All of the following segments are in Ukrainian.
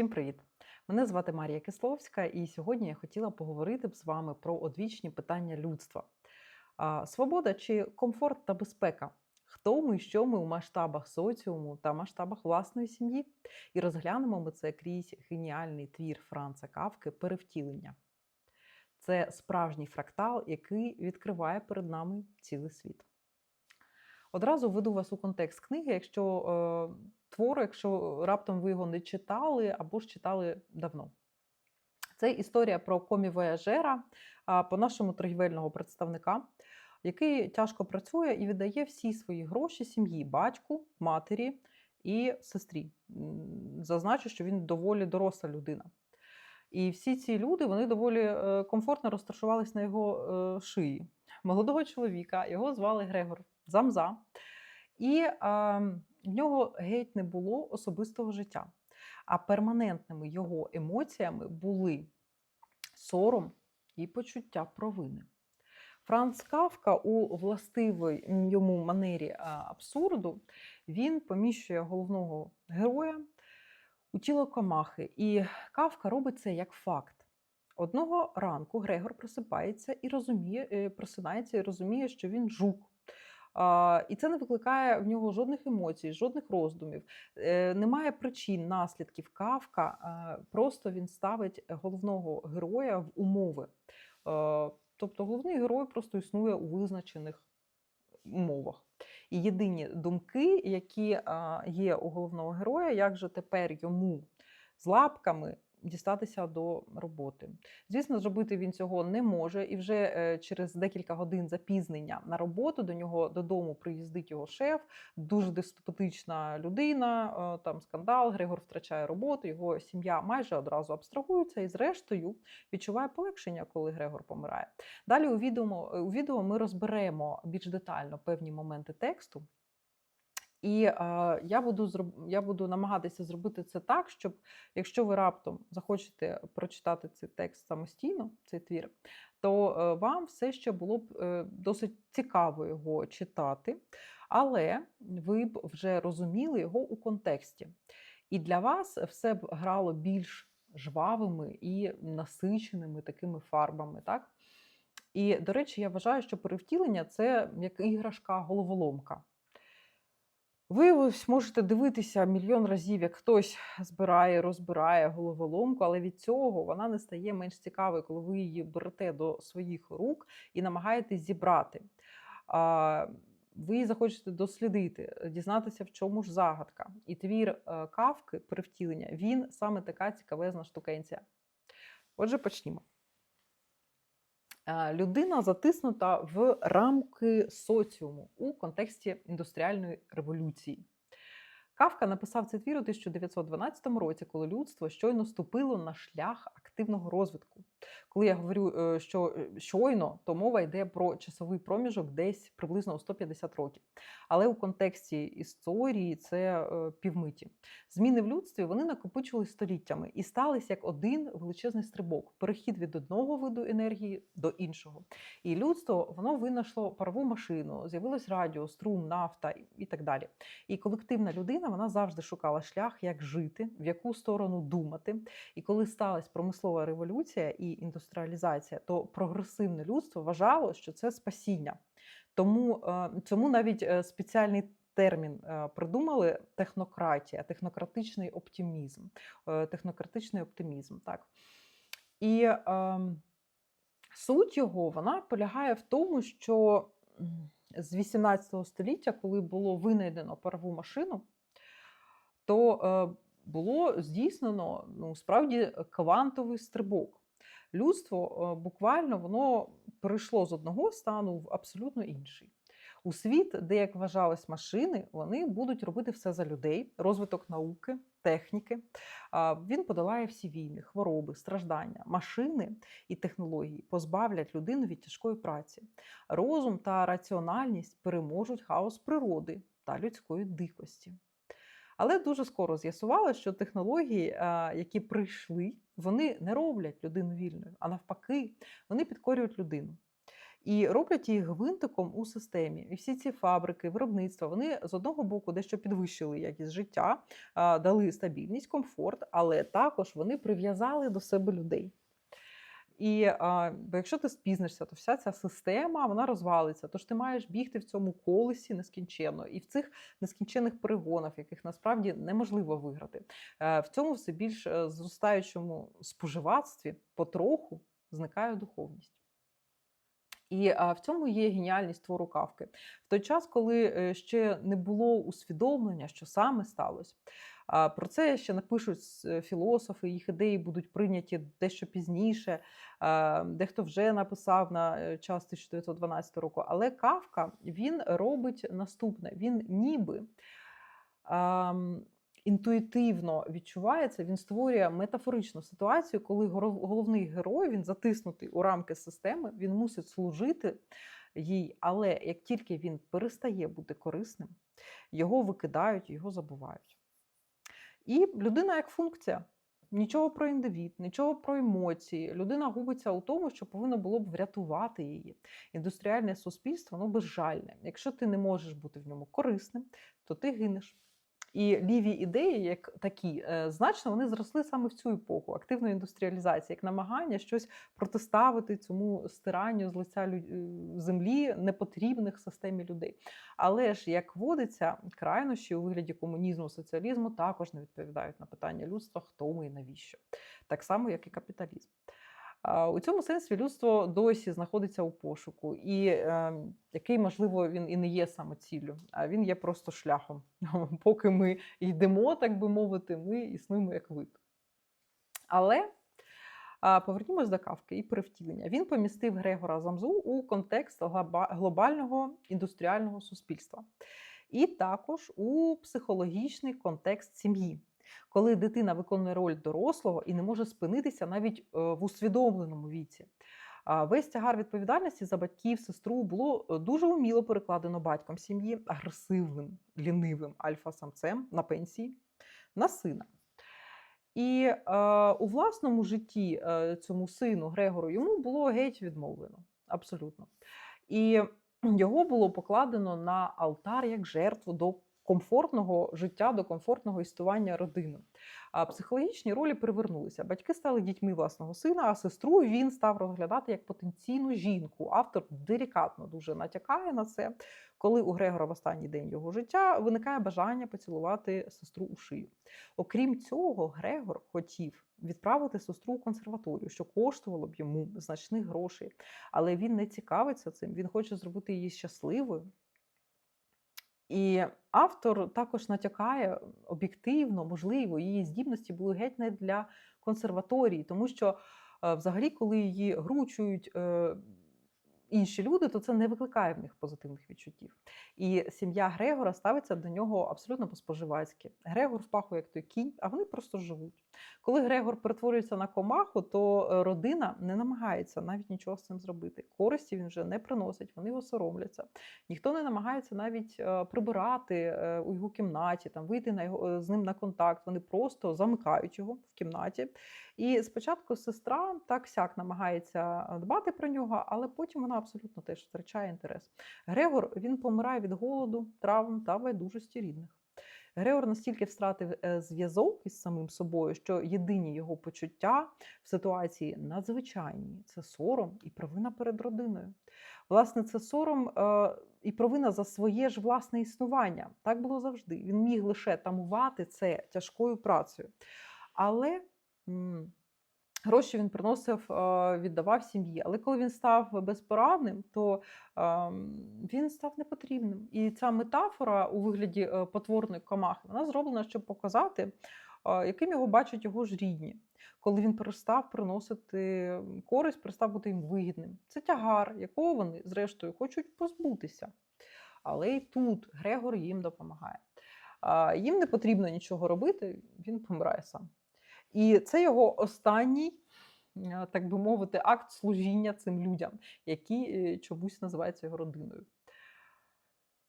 Всім привіт! Мене звати Марія Кисловська, і сьогодні я хотіла поговорити з вами про одвічні питання людства: свобода чи комфорт та безпека? Хто ми, що ми у масштабах соціуму та масштабах власної сім'ї? І розглянемо ми це крізь геніальний твір Франца Кавки Перевтілення. Це справжній фрактал, який відкриває перед нами цілий світ. Одразу веду вас у контекст книги, якщо е, твору, якщо раптом ви його не читали або ж читали давно. Це історія про комі вояжера, по-нашому торгівельного представника, який тяжко працює і віддає всі свої гроші сім'ї, батьку, матері і сестрі. Зазначу, що він доволі доросла людина. І всі ці люди вони доволі е, комфортно розташувались на його е, шиї. Молодого чоловіка його звали Грегор Замза. І е, в нього геть не було особистого життя. А перманентними його емоціями були сором і почуття провини. Франц Кавка у властивій йому манері абсурду він поміщує головного героя у тіло комахи. І Кавка робить це як факт. Одного ранку Грегор просипається і розуміє, е, просинається і розуміє, що він жук. І це не викликає в нього жодних емоцій, жодних роздумів. Е, Немає причин, наслідків. Кавка просто він ставить головного героя в умови. Тобто головний герой просто існує у визначених умовах. І єдині думки, які є у головного героя, як же тепер йому з лапками дістатися до роботи. Звісно, зробити він цього не може, і вже е, через декілька годин запізнення на роботу до нього додому приїздить його шеф, дуже деспотична людина. е, Там скандал, Григор втрачає роботу, його сім'я майже одразу абстрагується і, зрештою, відчуває полегшення, коли Грегор помирає. Далі у відео, у відео ми розберемо більш детально певні моменти тексту. І е, я, буду я буду намагатися зробити це так, щоб якщо ви раптом захочете прочитати цей текст самостійно, цей твір, то е, вам все ще було б е, досить цікаво його читати, але ви б вже розуміли його у контексті. І для вас все б грало більш жвавими і насиченими такими фарбами. так? І, до речі, я вважаю, що перевтілення це як іграшка головоломка. Ви ось можете дивитися мільйон разів, як хтось збирає, розбирає головоломку, але від цього вона не стає менш цікавою, коли ви її берете до своїх рук і намагаєтесь зібрати. Ви захочете дослідити, дізнатися, в чому ж загадка. І твір е, кавки перевтілення він саме така цікавезна штукенція. Отже, почнімо. Е, Людина затиснута в рамки соціуму у контексті індустріальної революції. Кавка написав цей твір у 1912 році, коли людство щойно ступило на шлях активного розвитку. Коли я говорю, е, що е, щойно, то мова йде про часовий проміжок десь приблизно у 150 років. Але у контексті історії це е, півмиті. Зміни в людстві вони накопичувалися століттями і сталися як один величезний стрибок, перехід від одного виду енергії до іншого. І людство воно винайшло парову машину, з'явилось радіо, струм, нафта і так далі. І колективна людина вона завжди шукала шлях, як жити, в яку сторону думати. І коли сталася промислова революція і індустріалізація, то прогресивне людство вважало, що це спасіння. Тому е, цьому навіть е, спеціальний термін е, придумали технократія, технократичний оптимізм. Технократичний оптимізм, так. І е, суть його вона полягає в тому, що з 18 століття, коли було винайдено парову машину, то е, було здійснено ну, справді квантовий стрибок. Людство е, буквально воно перейшло з одного стану в абсолютно інший. У світ, де, як вважалось, машини, вони будуть робити все за людей, розвиток науки, техніки. Він подолає всі війни, хвороби, страждання. Машини і технології позбавлять людину від тяжкої праці. Розум та раціональність переможуть хаос природи та людської дикості. Але дуже скоро з'ясувалося, що технології, які прийшли, вони не роблять людину вільною, а навпаки, вони підкорюють людину. і роблять їх гвинтиком у системі. І всі ці фабрики, виробництва, вони з одного боку дещо підвищили якість життя, дали стабільність, комфорт, але також вони прив'язали до себе людей. І а, бо якщо ти спізнишся, то вся ця система вона розвалиться. Тож ти маєш бігти в цьому колесі нескінченно, і в цих нескінченних перегонах, яких насправді неможливо виграти. Е, В цьому все більш е, зростаючому споживацтві потроху зникає духовність. І в цьому є геніальність твору кавки. В той час, коли е, ще не було усвідомлення, що саме сталося. А, Про це ще напишуть е, філософи, їх ідеї будуть прийняті дещо пізніше. Дехто вже написав на е, час 1912 року. Але Кавка він робить наступне: він ніби інтуїтивно відчувається, він створює метафоричну ситуацію, коли головний герой він затиснутий у рамки системи, він мусить служити їй. Але як тільки він перестає бути корисним, його викидають, його забувають. І людина як функція. Нічого про індивід, нічого про емоції. Людина губиться у тому, що повинно було б врятувати її. Індустріальне суспільство ну, безжальне. Якщо ти не можеш бути в ньому корисним, то ти гинеш. І ліві ідеї, як такі, е, значно вони зросли саме в цю епоху активної індустріалізації, як намагання щось протиставити цьому стиранню з лиця е, землі непотрібних системі людей. Але ж, як водиться, крайнощі у вигляді комунізму, соціалізму також не відповідають на питання людства, хто ми і навіщо. Так само, як і капіталізм. У цьому сенсі людство досі знаходиться у пошуку, і е, який, можливо, він і не є самоціллю, а він є просто шляхом. Поки ми йдемо, так би мовити, ми існуємо як вид. Але а, повернімось до кавки і перевтілення. Він помістив Грегора Замзу у контекст глобального індустріального суспільства, і також у психологічний контекст сім'ї. Коли дитина виконує роль дорослого і не може спинитися навіть е, в усвідомленому віці. Весь тягар відповідальності за батьків, сестру було е, дуже уміло перекладено батьком сім'ї, агресивним, лінивим альфа-самцем на пенсії, на сина. І е, у власному житті е, цьому сину Грегору йому було геть відмовлено. Абсолютно. І його було покладено на алтар як жертву до комфортного життя, до комфортного існування родини. А психологічні ролі перевернулися. Батьки стали дітьми власного сина, а сестру він став розглядати як потенційну жінку. Автор делікатно дуже натякає на це, коли у Грегора в останній день його життя виникає бажання поцілувати сестру у шию. Окрім цього, Грегор хотів відправити сестру у консерваторію, що коштувало б йому значних грошей. Але він не цікавиться цим, він хоче зробити її щасливою. І автор також натякає об'єктивно, можливо, її здібності були геть не для консерваторії, тому що е, взагалі, коли її гручують е, інші люди, то це не викликає в них позитивних відчуттів. І сім'я Грегора ставиться до нього абсолютно по-споживацьки. Грегор впахує як той кінь, а вони просто живуть. Коли Грегор перетворюється на комаху, то е, родина не намагається навіть нічого з цим зробити. Користі він вже не приносить, вони його соромляться. Ніхто не намагається навіть е, прибирати е, у його кімнаті, там вийти на його з ним на контакт. Вони просто замикають його в кімнаті. І спочатку сестра так сяк намагається дбати про нього, але потім вона абсолютно теж втрачає інтерес. Грегор він помирає від голоду, травм та байдужості рідних. Грегор настільки втратив е, зв'язок із самим собою, що єдині його почуття в ситуації надзвичайні це сором і провина перед родиною. Власне, це сором е, і провина за своє ж власне існування. Так було завжди. Він міг лише тамувати це тяжкою працею. Але м, гроші він приносив, е, віддавав сім'ї. Але коли він став безпорадним, то ем, він став непотрібним. І ця метафора у вигляді е, потворної комахи вона зроблена, щоб показати, е, яким його бачать його ж рідні. Коли він перестав приносити користь, перестав бути їм вигідним. Це тягар, якого вони, зрештою, хочуть позбутися. Але і тут Грегор їм допомагає. Їм не потрібно нічого робити, він помирає сам. І це його останній, е, так би мовити, акт служіння цим людям, які е, чомусь називаються його родиною.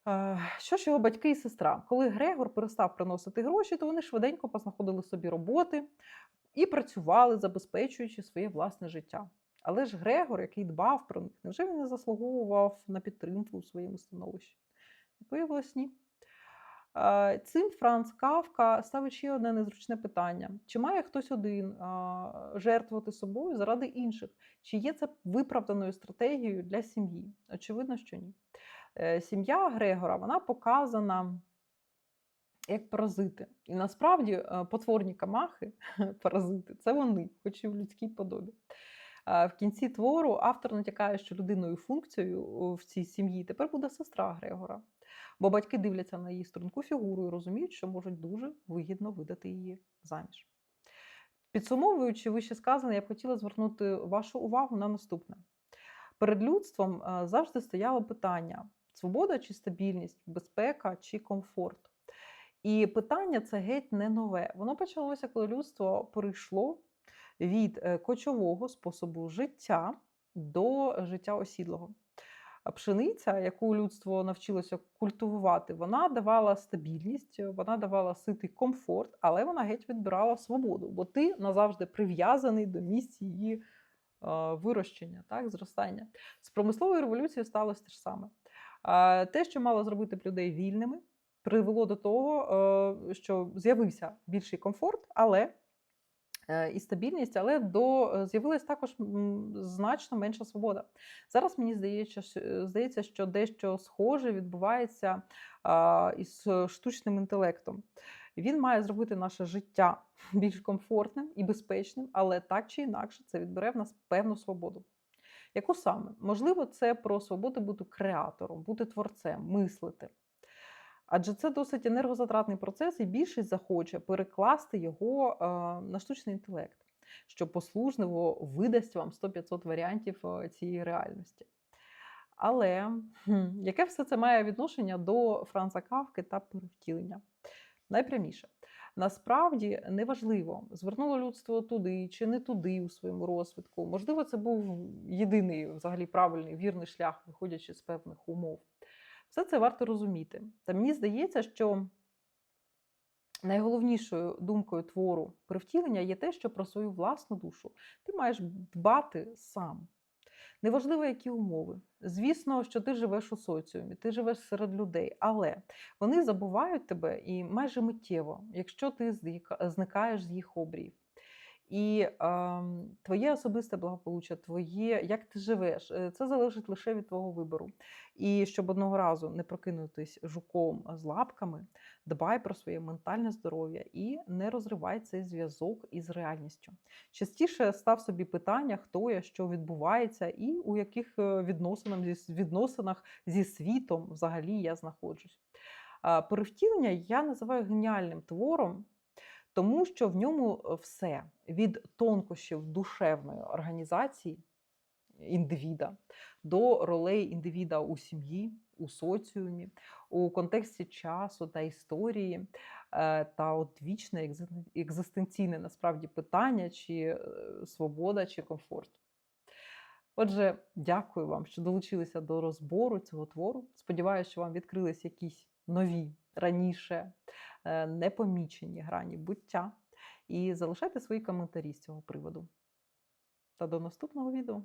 Е, Що ж його батьки і сестра? Коли Грегор перестав приносити гроші, то вони швиденько познаходили собі роботи і працювали, забезпечуючи своє власне життя. Але ж Грегор, який дбав про них, невже він не заслуговував на підтримку у своєму становищі? Виявилось, ні. Е, Цим Франц Кавка ставить ще одне незручне питання: чи має хтось один жертвувати собою заради інших? Чи є це виправданою стратегією для сім'ї? Очевидно, що ні. Е, Сім'я Грегора вона показана як паразити. І насправді е, потворні камахи, паразити, це вони, хоч і в людській подобі. Е, В кінці твору автор натякає, що людиною функцією в цій сім'ї тепер буде сестра Грегора. Бо батьки дивляться на її струнку фігуру і розуміють, що можуть дуже вигідно видати її заміж. Підсумовуючи вище сказане, я б хотіла звернути вашу увагу на наступне. Перед людством е, завжди стояло питання: свобода чи стабільність, безпека чи комфорт. І питання це геть не нове. Воно почалося, коли людство перейшло від е, кочового способу життя до життя осідлого. Пшениця, яку людство навчилося культивувати, вона давала стабільність, вона давала ситий комфорт, але вона геть відбирала свободу, бо ти назавжди прив'язаний до місць її вирощення, так, зростання. З промисловою революцією сталося те ж саме. Те, що мало зробити б людей вільними, привело до того, що з'явився більший комфорт, але і стабільність, але до е, з'явилась також значно менша свобода. Зараз мені здається, що- е, здається, що дещо схоже відбувається із е, штучним інтелектом. Він має зробити наше життя більш комфортним і безпечним, але так чи інакше це відбере в нас певну свободу. Яку саме? Можливо, це про свободу бути креатором, бути творцем, мислити. Адже це досить енергозатратний процес, і більшість захоче перекласти його е, на штучний інтелект, що послужливо видасть вам 100-500 варіантів е, цієї реальності. Але яке все це має відношення до Франца Кавки та перевтілення? Найпряміше. Насправді неважливо, звернуло людство туди чи не туди у своєму розвитку. Можливо, це був єдиний взагалі правильний вірний шлях, виходячи з певних умов. Все це варто розуміти. Та мені здається, що найголовнішою думкою твору перевтілення є те, що про свою власну душу ти маєш дбати сам. Неважливо, які умови. Звісно, що ти живеш у соціумі, ти живеш серед людей, але вони забувають тебе і майже миттєво, якщо ти зникаєш з їх обріїв. І ем, твоє особисте благополуччя, твоє, як ти живеш, е, це залежить лише від твого вибору. І щоб одного разу не прокинутись жуком з лапками, дбай про своє ментальне здоров'я і не розривай цей зв'язок із реальністю. Частіше став собі питання, хто я, що відбувається, і у яких е, відносинах відносинах зі світом взагалі я знаходжусь. А, Перевтілення я називаю геніальним твором, тому що в ньому е, все від тонкощів душевної організації індивіда до ролей індивіда у сім'ї, у соціумі, у контексті часу та історії, е, та от вічне екзистенційне насправді питання, чи е, свобода, чи комфорт. Отже, дякую вам, що долучилися до розбору цього твору. Сподіваюся, що вам відкрились якісь нові раніше непомічені грані буття. І залишайте свої коментарі з цього приводу. Та до наступного відео.